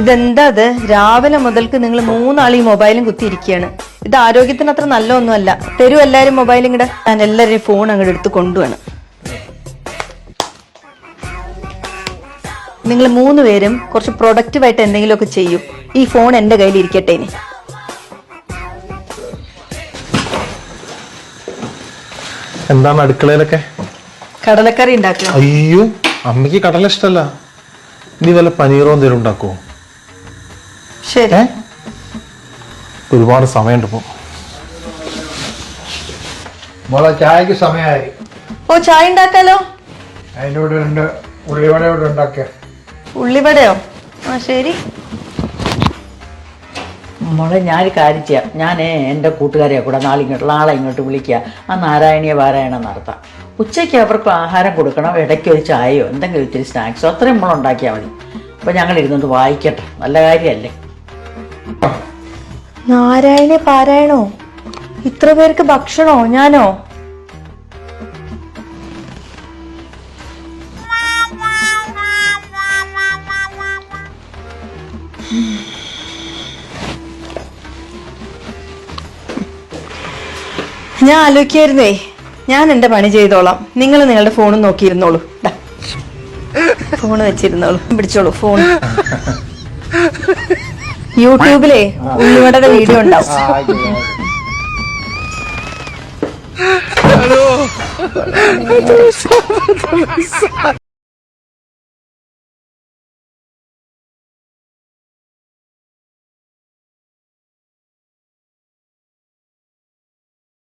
ഇതെന്താ അത്? രാവിലെ മുതൽക്ക് നിങ്ങൾ മൂന്നാൾ ഈ മൊബൈലും കുത്തിയിരിക്കുകയാണ്. ഇത് ആരോഗ്യത്തിന് അത്ര നല്ല ഒന്നുമല്ല തരൂ എല്ലാരും മൊബൈൽ ഇങ്ങടെ. ഞാൻ എല്ലാവരെയും ഫോൺ അങ്ങോട്ട് എടുത്ത് കൊണ്ടുവേണം നിങ്ങൾ മൂന്ന് പേരും കുറച്ച് പ്രൊഡക്റ്റീവായിട്ട് എന്തെങ്കിലുമൊക്കെ ചെയ്യൂ. ഈ ഫോൺ എന്റെ കയ്യിൽ ഇരിക്കട്ടെ ഇനി. എന്താണ് അടുക്കളയിലൊക്കെ കടലക്കറി ഉണ്ടാക്കുക അയ്യോ അമ്മയ്ക്ക് കടല ഇഷ്ടല്ല. നീ വല്ല പനീറോ എന്തെങ്കിലും ഉണ്ടാക്കുവോ? ശരി. ഒരുപാട് സമയമുണ്ട് മോളെ ചായക്ക് സമയമായി ഓ ചായ ഉണ്ടാക്കാലോ? അതിന്റെ കൂടെ രണ്ട് ഉള്ളിവട കൂടെ ഉണ്ടാക്കിയ. ഉള്ളിവടയോ? ആ ശരി. മോളെ ഞാൻ കാര്യം ചെയ്യാം. ഞാൻ എന്റെ കൂട്ടുകാരെ കൂടെ നാളെ ഇങ്ങോട്ട് നാളെ ഇങ്ങോട്ട് വിളിക്കുക. ആ നാരായണീയ പാരായണം നടത്താം. ഉച്ചയ്ക്ക് അവർക്ക് ആഹാരം കൊടുക്കണം ഇടയ്ക്ക് ഒരു ചായയോ എന്തെങ്കിലും ഇത്തിരി സ്നാക്സോ അത്രയും നമ്മൾ ഉണ്ടാക്കിയാൽ മതി. അപ്പോൾ ഞങ്ങൾ ഇരുന്നുകൊണ്ട് വായിക്കട്ടെ. നല്ല കാര്യമല്ലേ? നാരായണ പാരായണോ? ഇത്ര പേർക്ക് ഭക്ഷണോ? ഞാനോ? ഞാൻ ആലോചിക്കായിരുന്നേ ഞാൻ എന്റെ പണി ചെയ്തോളാം. നിങ്ങൾ നിങ്ങളുടെ ഫോണും നോക്കിയിരുന്നോളൂ. ഫോൺ വെച്ചിരുന്നോളൂ. പിടിച്ചോളൂ ഫോൺ യൂട്യൂബിലെ ഉള്ളിവടയുടെ വീഡിയോ ഉണ്ടാവും.